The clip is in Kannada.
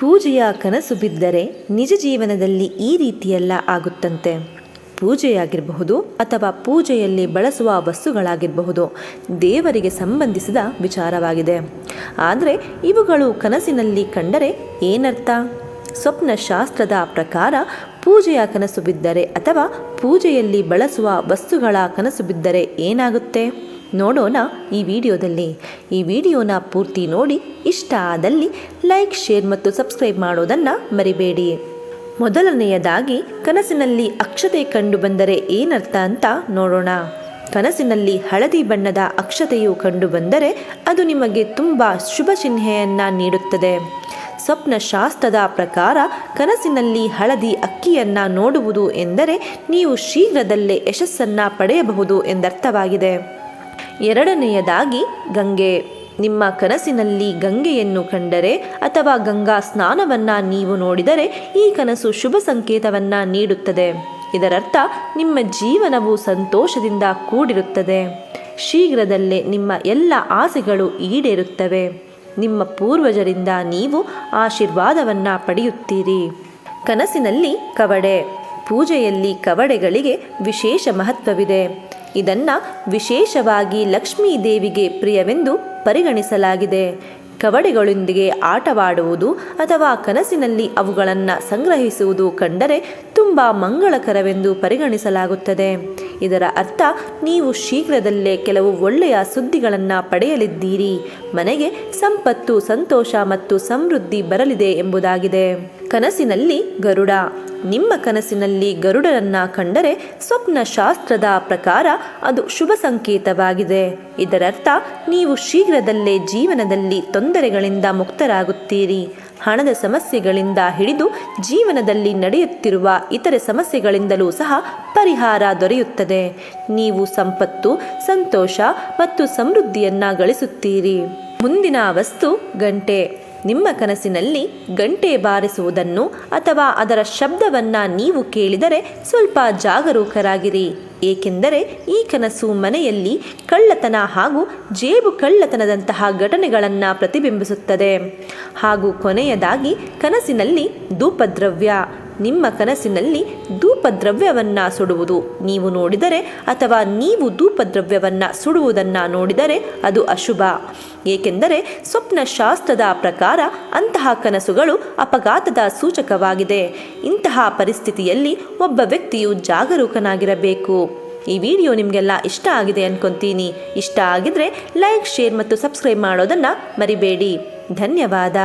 ಪೂಜೆಯ ಕನಸು ಬಿದ್ದರೆ ನಿಜ ಜೀವನದಲ್ಲಿ ಈ ರೀತಿಯೆಲ್ಲ ಆಗುತ್ತಂತೆ. ಪೂಜೆಯಾಗಿರಬಹುದು ಅಥವಾ ಪೂಜೆಯಲ್ಲಿ ಬಳಸುವ ವಸ್ತುಗಳಾಗಿರಬಹುದು. ದೇವರಿಗೆ ಸಂಬಂಧಿಸಿದ ವಿಚಾರವಾಗಿದೆ. ಆದರೆ ಇವುಗಳು ಕನಸಿನಲ್ಲಿ ಕಂಡರೆ ಏನರ್ಥ? ಸ್ವಪ್ನ ಶಾಸ್ತ್ರದ ಪ್ರಕಾರ ಪೂಜೆಯ ಕನಸು ಬಿದ್ದರೆ ಅಥವಾ ಪೂಜೆಯಲ್ಲಿ ಬಳಸುವ ವಸ್ತುಗಳ ಕನಸು ಬಿದ್ದರೆ ಏನಾಗುತ್ತೆ? ನೋಡೋಣ ಈ ವಿಡಿಯೋದಲ್ಲಿ. ಈ ವಿಡಿಯೋನ ಪೂರ್ತಿ ನೋಡಿ, ಇಷ್ಟ ಆದಲ್ಲಿ ಲೈಕ್, ಶೇರ್ ಮತ್ತು ಸಬ್ಸ್ಕ್ರೈಬ್ ಮಾಡೋದನ್ನು ಮರಿಬೇಡಿ. ಮೊದಲನೆಯದಾಗಿ, ಕನಸಿನಲ್ಲಿ ಅಕ್ಷತೆ ಕಂಡು ಬಂದರೆ ಏನರ್ಥ ಅಂತ ನೋಡೋಣ. ಕನಸಿನಲ್ಲಿ ಹಳದಿ ಬಣ್ಣದ ಅಕ್ಷತೆಯು ಕಂಡು ಬಂದರೆ ಅದು ನಿಮಗೆ ತುಂಬ ಶುಭ ಚಿಹ್ನೆಯನ್ನು ನೀಡುತ್ತದೆ. ಸ್ವಪ್ನ ಶಾಸ್ತ್ರದ ಪ್ರಕಾರ, ಕನಸಿನಲ್ಲಿ ಹಳದಿ ಅಕ್ಕಿಯನ್ನು ನೋಡುವುದು ಎಂದರೆ ನೀವು ಶೀಘ್ರದಲ್ಲೇ ಯಶಸ್ಸನ್ನು ಪಡೆಯಬಹುದು ಎಂದರ್ಥವಾಗಿದೆ. ಎರಡನೆಯದಾಗಿ, ಗಂಗೆ, ನಿಮ್ಮ ಕನಸಿನಲ್ಲಿ ಗಂಗೆಯನ್ನು ಕಂಡರೆ ಅಥವಾ ಗಂಗಾ ಸ್ನಾನವನ್ನು ನೀವು ನೋಡಿದರೆ ಈ ಕನಸು ಶುಭ ಸಂಕೇತವನ್ನು ನೀಡುತ್ತದೆ. ಇದರರ್ಥ, ನಿಮ್ಮ ಜೀವನವು ಸಂತೋಷದಿಂದ ಕೂಡಿರುತ್ತದೆ. ಶೀಘ್ರದಲ್ಲೇ ನಿಮ್ಮ ಎಲ್ಲ ಆಸೆಗಳು ಈಡೇರುತ್ತವೆ. ನಿಮ್ಮ ಪೂರ್ವಜರಿಂದ ನೀವು ಆಶೀರ್ವಾದವನ್ನು ಪಡೆಯುತ್ತೀರಿ. ಕನಸಿನಲ್ಲಿ ಕವಡೆ, ಪೂಜೆಯಲ್ಲಿ ಕವಡೆಗಳಿಗೆ ವಿಶೇಷ ಮಹತ್ವವಿದೆ. ಇದನ್ನು ವಿಶೇಷವಾಗಿ ಲಕ್ಷ್ಮೀ ದೇವಿಗೆ ಪ್ರಿಯವೆಂದು ಪರಿಗಣಿಸಲಾಗಿದೆ. ಕವಡೆಗಳೊಂದಿಗೆ ಆಟವಾಡುವುದು ಅಥವಾ ಕನಸಿನಲ್ಲಿ ಅವುಗಳನ್ನು ಸಂಗ್ರಹಿಸುವುದು ಕಂಡರೆ ತುಂಬ ಮಂಗಳಕರವೆಂದು ಪರಿಗಣಿಸಲಾಗುತ್ತದೆ. ಇದರ ಅರ್ಥ, ನೀವು ಶೀಘ್ರದಲ್ಲೇ ಕೆಲವು ಒಳ್ಳೆಯ ಸುದ್ದಿಗಳನ್ನು ಪಡೆಯಲಿದ್ದೀರಿ. ಮನೆಗೆ ಸಂಪತ್ತು, ಸಂತೋಷ ಮತ್ತು ಸಮೃದ್ಧಿ ಬರಲಿದೆ ಎಂಬುದಾಗಿದೆ. ಕನಸಿನಲ್ಲಿ ಗರುಡ. ನಿಮ್ಮ ಕನಸಿನಲ್ಲಿ ಗರುಡರನ್ನ ಕಂಡರೆ ಸ್ವಪ್ನ ಶಾಸ್ತ್ರದ ಪ್ರಕಾರ ಅದು ಶುಭ ಸಂಕೇತವಾಗಿದೆ. ಇದರರ್ಥ, ನೀವು ಶೀಘ್ರದಲ್ಲೇ ಜೀವನದಲ್ಲಿ ತೊಂದರೆಗಳಿಂದ ಮುಕ್ತರಾಗುತ್ತೀರಿ. ಹಣದ ಸಮಸ್ಯೆಗಳಿಂದ ಹಿಡಿದು ಜೀವನದಲ್ಲಿ ನಡೆಯುತ್ತಿರುವ ಇತರೆ ಸಮಸ್ಯೆಗಳಿಂದಲೂ ಸಹ ಪರಿಹಾರ ದೊರೆಯುತ್ತದೆ. ನೀವು ಸಂಪತ್ತು, ಸಂತೋಷ ಮತ್ತು ಸಮೃದ್ಧಿಯನ್ನ ಗಳಿಸುತ್ತೀರಿ. ಮುಂದಿನ ವಸ್ತು ಗಂಟೆ. ನಿಮ್ಮ ಕನಸಿನಲ್ಲಿ ಗಂಟೆ ಬಾರಿಸುವುದನ್ನು ಅಥವಾ ಅದರ ಶಬ್ದವನ್ನು ನೀವು ಕೇಳಿದರೆ ಸ್ವಲ್ಪ ಜಾಗರೂಕರಾಗಿರಿ. ಏಕೆಂದರೆ ಈ ಕನಸು ಮನೆಯಲ್ಲಿ ಕಳ್ಳತನ ಹಾಗೂ ಜೇಬು ಕಳ್ಳತನದಂತಹ ಘಟನೆಗಳನ್ನು ಪ್ರತಿಬಿಂಬಿಸುತ್ತದೆ. ಹಾಗೂ ಕೊನೆಯದಾಗಿ ಕನಸಿನಲ್ಲಿ ಧೂಪದ್ರವ್ಯ. ನಿಮ್ಮ ಕನಸಿನಲ್ಲಿ ಧೂಪದ್ರವ್ಯವನ್ನು ಸುಡುವುದು. ನೀವು ನೋಡಿದರೆ ಅಥವಾ ನೀವು ಧೂಪದ್ರವ್ಯವನ್ನು ಸುಡುವುದನ್ನು ನೋಡಿದರೆ ಅದು ಅಶುಭ. ಏಕೆಂದರೆ ಸ್ವಪ್ನ ಶಾಸ್ತ್ರದ ಪ್ರಕಾರ ಅಂತಹ ಕನಸುಗಳು ಅಪಘಾತದ ಸೂಚಕವಾಗಿದೆ. ಇಂತಹ ಪರಿಸ್ಥಿತಿಯಲ್ಲಿ ಒಬ್ಬ ವ್ಯಕ್ತಿಯು ಜಾಗರೂಕನಾಗಿರಬೇಕು. ಈ ವಿಡಿಯೋ ನಿಮಗೆಲ್ಲ ಇಷ್ಟ ಆಗಿದೆ ಅನ್ಕೊಂತೀನಿ. ಇಷ್ಟ ಆಗಿದ್ರೆ ಲೈಕ್, ಶೇರ್ ಮತ್ತು ಸಬ್ಸ್ಕ್ರೈಬ್ ಮಾಡೋದನ್ನು ಮರಿಬೇಡಿ. ಧನ್ಯವಾದ.